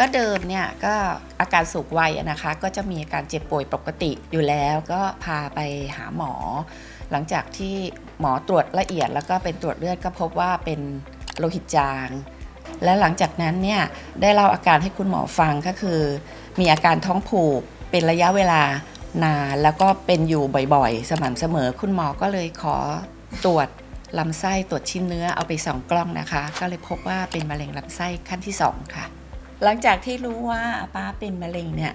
ก็เดิมเนี่ยก็อาการสูงวัยนะคะ ก็จะมีอาการเจ็บป่วยปกติอยู่แล้วก็พาไปหาหมอ หลังจากที่หมอตรวจละเอียดแล้วก็เป็นตรวจเลือดก็พบว่าเป็นโลหิตจาง และหลังจากนั้นเนี่ยได้เล่าอาการให้คุณหมอฟังก็คือ มีอาการท้องผูกเป็นระยะเวลานานแล้วก็เป็นอยู่บ่อยๆ สม่ำเสมอคุณหมอก็เลยขอตรวจลำไส้ตรวจชิ้นเนื้อเอาไปสองกล้องนะคะ ก็เลยพบว่าเป็นมะเร็งลำไส้ขั้นที่สองค่ะ หลังจากที่รู้ว่าป้าเป็นมะเร็งเนี่ย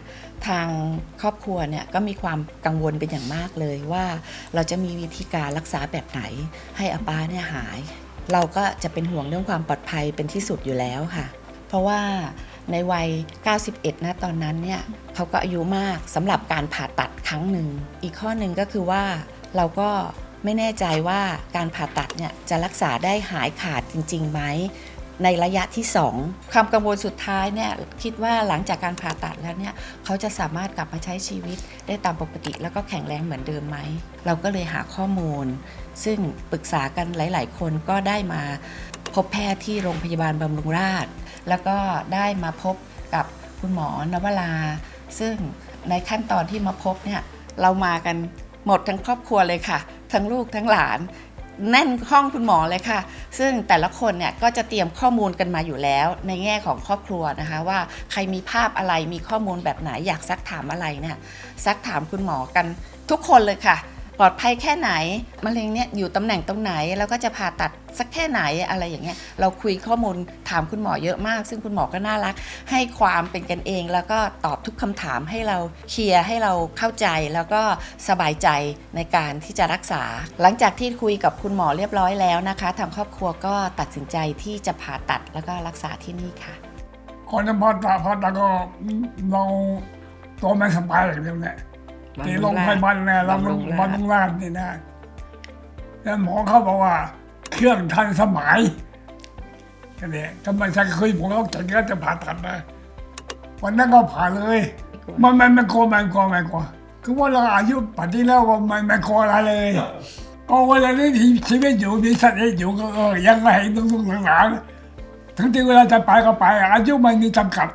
ทางครอบครัวเนี่ยก็มีความกังวลเป็นอย่างมากเลยว่าเราจะมีวิธีการรักษาแบบไหน ให้อาป้าเนี่ยหาย เราก็จะเป็นห่วงเรื่องความปลอดภัยเป็นที่สุดอยู่แล้วค่ะ เพราะว่าในวัย 91 นะตอนนั้นเนี่ยเขาก็อายุมากสำหรับการผ่าตัดครั้งหนึ่ง อีกข้อหนึ่งก็คือว่าเราก็ไม่แน่ใจว่าการผ่าตัดเนี่ยจะรักษาได้หายขาดจริงๆไหม ในระยะที่ 2 ความกังวลสุดท้ายเนี่ยคิดว่าหลังจากการผ่าตัดแล้วเนี่ยเขาจะสามารถกลับมาใช้ชีวิตได้ตามปกติ แล้วก็แข็งแรงเหมือนเดิมไหม เราก็เลยหาข้อมูล ซึ่งปรึกษากันหลาย ๆ คนก็ได้มาพบแพทย์ที่โรงพยาบาลบำรุงราษฎร์แล้วก็ได้มาพบกับคุณหมอนวรา ซึ่งในขั้นตอนที่มาพบเนี่ยเรามากันหมดทั้งครอบครัวเลยค่ะ ทั้งลูกทั้งหลาน แน่นห้องคุณหมอเลยค่ะ ซึ่งแต่ละคนเนี่ยก็จะเตรียมข้อมูลกันมาอยู่แล้ว ในแง่ของครอบครัวนะคะ ว่าใครมีภาพอะไรมีข้อมูลแบบไหนอยากซักถามอะไรเนี่ยซักถามคุณหมอกันทุกคนเลยค่ะ ปลอดภัยแค่ไหนมะเร็งเนี่ยอยู่ตำแหน่งตรงไหน แล้วก็จะผ่าตัดสักแค่ไหนอะไรอย่างเงี้ยเราคุยข้อมูลถามคุณหมอเยอะมาก ซึ่งคุณหมอก็น่ารัก ให้ความเป็นกันเอง แล้วก็ตอบทุกคำถามให้เราเคลียร์ให้เราเข้าใจแล้วก็สบายใจในการที่จะรักษา หลังจากที่คุยกับคุณหมอเรียบร้อยแล้วนะคะทางครอบครัวก็ตัดสินใจที่จะผ่าตัดแล้วก็รักษาที่นี่ค่ะก่อนจะผ่าตัดผ่าตัดก็เราตัวไม่สบายอย่างเดียวเนี่ย โรงพยาบาลเนี่ยเราโรงพยาบาลโรงพยาบาลนี่นะ แล้วหมอเขาบอกว่า เครื่องทันสมัยก็เนี่ยทำไมฉันคุยผมเขาฉันก็จะผ่าตัดนะวันนั้นก็ผ่าเลย มันมันไม่กลัวมันกลัวมันกลัวคือว่าเราอายุป่านนี้แล้วว่ามันไม่กลัวอะไรเลยก็เวลานี้ที่ชีวิตอยู่มีสัตว์อยู่ก็เออยังไงต้องต้องหลังๆถึงที่เวลาจะไปก็ไปอายุมันมีจำกัด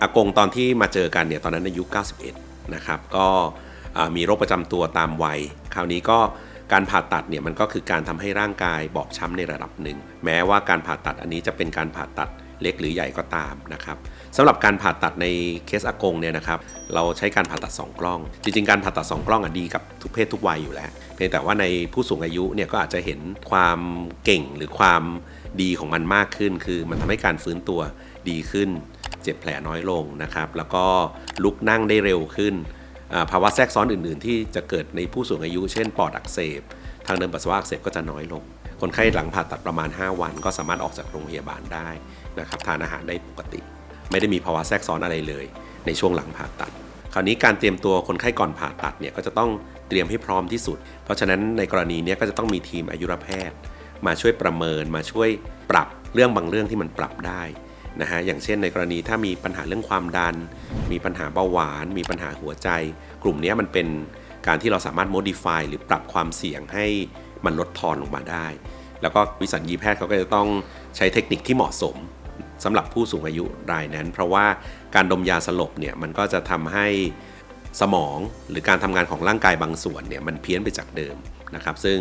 อากงตอนที่มาเจอกันเนี่ยตอนนั้นอายุ 91 นะครับ ก็อ่า มีโรคประจำตัวตามวัย คราวนี้ก็การผ่าตัดเนี่ยมันก็คือการทำให้ร่างกายบอบช้ำในระดับหนึ่ง แม้ว่าการผ่าตัดอันนี้จะเป็นการผ่าตัดเล็กหรือใหญ่ก็ตามนะครับสำหรับการผ่าตัดในเคสอากงเนี่ยนะครับเราใช้การผ่าตัด 2 กล้อง จริง ๆ การผ่าตัด 2 กล้องอะดีกับทุกเพศทุกวัยอยู่แล้ว เพียงแต่ว่าในผู้สูงอายุเนี่ยก็อาจจะเห็นความเก่งหรือความดีของมันมากขึ้น คือมันทำให้การฟื้นตัวดีขึ้น เจ็บแผลน้อยลงนะครับแล้วก็ลุกนั่งได้เร็วขึ้น ภาวะแทรกซ้อนอื่น ๆ ที่จะเกิดในผู้สูงอายุ เช่น ปอดอักเสบ ทางเดินปัสสาวะอักเสบก็จะน้อยลง คนไข้หลังผ่าตัดประมาณ 5 วัน ก็สามารถออกจากโรงพยาบาลได้นะครับทานอาหารได้ปกติ ไม่ได้มีภาวะแทรกซ้อนอะไรเลย ในช่วงหลังผ่าตัด คราวนี้การเตรียมตัวคนไข้ก่อนผ่าตัดเนี่ยก็จะต้องเตรียมให้พร้อมที่สุด เพราะฉะนั้นในกรณีนี้ก็จะต้องมีทีมอายุรแพทย์ มาช่วยประเมินมาช่วยปรับเรื่องบางเรื่องที่มันปรับได้ นะฮะอย่างเช่นในกรณีถ้ามีปัญหาเรื่องความดัน มีปัญหาเบาหวาน มีปัญหาหัวใจ กลุ่มนี้มันเป็นการที่เราสามารถ modify หรือปรับความเสี่ยงให้มันลดทอนลงมาได้ แล้วก็วิสัญญีแพทย์เขาก็จะต้องใช้เทคนิคที่เหมาะสมสำหรับผู้สูงอายุรายนั้น เพราะว่าการดมยาสลบเนี่ยมันก็จะทำให้สมองหรือการทำงานของร่างกายบางส่วนเนี่ยมันเพี้ยนไปจากเดิมนะครับซึ่ง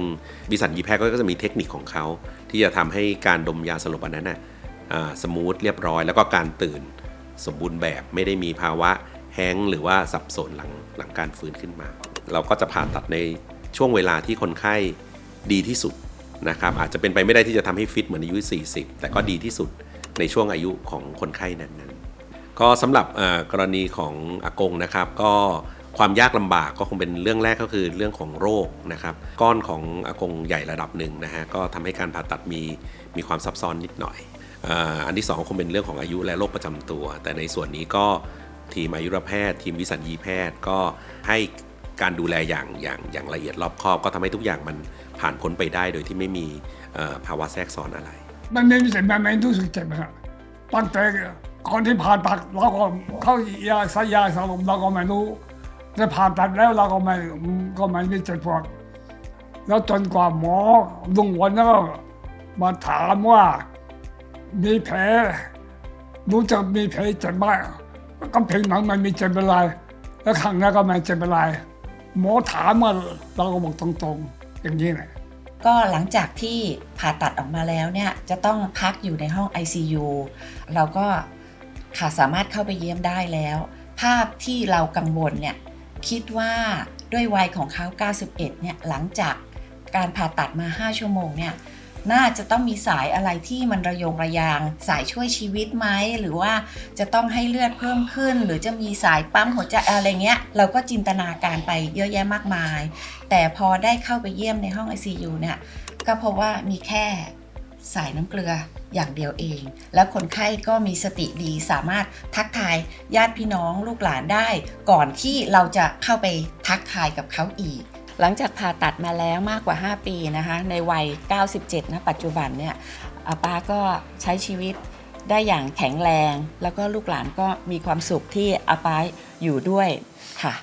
วิสัญญีแพทย์ก็จะมีเทคนิคของเขาที่จะทำให้การดมยาสลบอันนั้นน่ะ สมูทเรียบร้อย แล้วก็การตื่นสมบูรณ์แบบไม่ได้มีภาวะแห้งหรือว่าสับสนหลังหลังการฟื้นขึ้นมา เราก็จะผ่าตัดในช่วงเวลาที่คนไข้ดีที่สุดนะครับอาจจะเป็นไปไม่ได้ที่จะทำให้ฟิตเหมือนอายุ 40 แต่ก็ดีที่สุดในช่วงอายุของคนไข้นั้นๆ ก็สำหรับกรณีของอากงนะครับ ก็ความยากลำบากก็คงเป็นเรื่องแรกก็คือเรื่องของโรคนะครับ ก้อนของอากงใหญ่ระดับหนึ่งนะฮะก็ทำให้การผ่าตัดมีมีความซับซ้อนนิดหน่อย อันที่สองคงเป็นเรื่องของอายุและโรคประจำตัว แต่ในส่วนนี้ก็ทีมอายุรแพทย์ ทีมวิสัญญีแพทย์ก็ให้การดูแลอย่างอย่างอย่างละเอียดรอบคอบก็ทำให้ทุกอย่างมันผ่านพ้นไปได้โดยที่ไม่มีภาวะแทรกซ้อนอะไร มันไม่มีเจ็บมันไม่รู้สึกเจ็บครับตั้งแต่ก่อนที่ผ่าตัดเราก็เข้ายาใส่ยาสลบเราก็ไม่รู้แต่ผ่าตัดแล้วเราก็ไม่ก็ไม่มีเจ็บปวดแล้วจนกว่าหมอลุงวันนั้นก็มาถามว่า มีแผลรู้จะมีแผลเจ็บบ้างก็เพียงหนังมันมีเจ็บเป็นไรแล้วข้างหน้าก็ไม่เจ็บเป็นไรหมอถามมาเราก็บอกตรงๆ อย่างนี้แหละก็หลังจากที่ผ่าตัดออกมาแล้วเนี่ยจะต้องพักอยู่ในห้อง ICU เราก็ค่ะสามารถเข้าไปเยี่ยมได้แล้ว ภาพที่เรากังวลเนี่ยคิดว่าด้วยวัยของเขา 91 เนี่ยหลังจากการผ่าตัดมา 5 ชั่วโมงเนี่ย น่าจะต้องมีสายอะไรที่มันระยงระยาง สายช่วยชีวิตไหมหรือว่าจะต้องให้เลือดเพิ่มขึ้น หรือจะมีสายปั๊มหัวใจอะไรเงี้ย เราก็จินตนาการไปเยอะแยะมากมาย แต่พอได้เข้าไปเยี่ยมในห้อง ICU เนี่ยก็พราะว่ามีแค่สายน้ำเกลืออย่างเดียวเอง แล้วคนไข้ก็มีสติดีสามารถทักทายญาติพี่น้องลูกหลานได้ ก่อนที่เราจะเข้าไปทักทายกับเขาอีก หลังจากผ่าตัดมาแล้วมากกว่า 5 ปีนะคะในวัย 97 นะปัจจุบันเนี่ยอาป้าก็ใช้ชีวิตได้อย่างแข็งแรง แล้วก็ลูกหลานก็มีความสุขที่อาป้าอยู่ด้วยค่ะ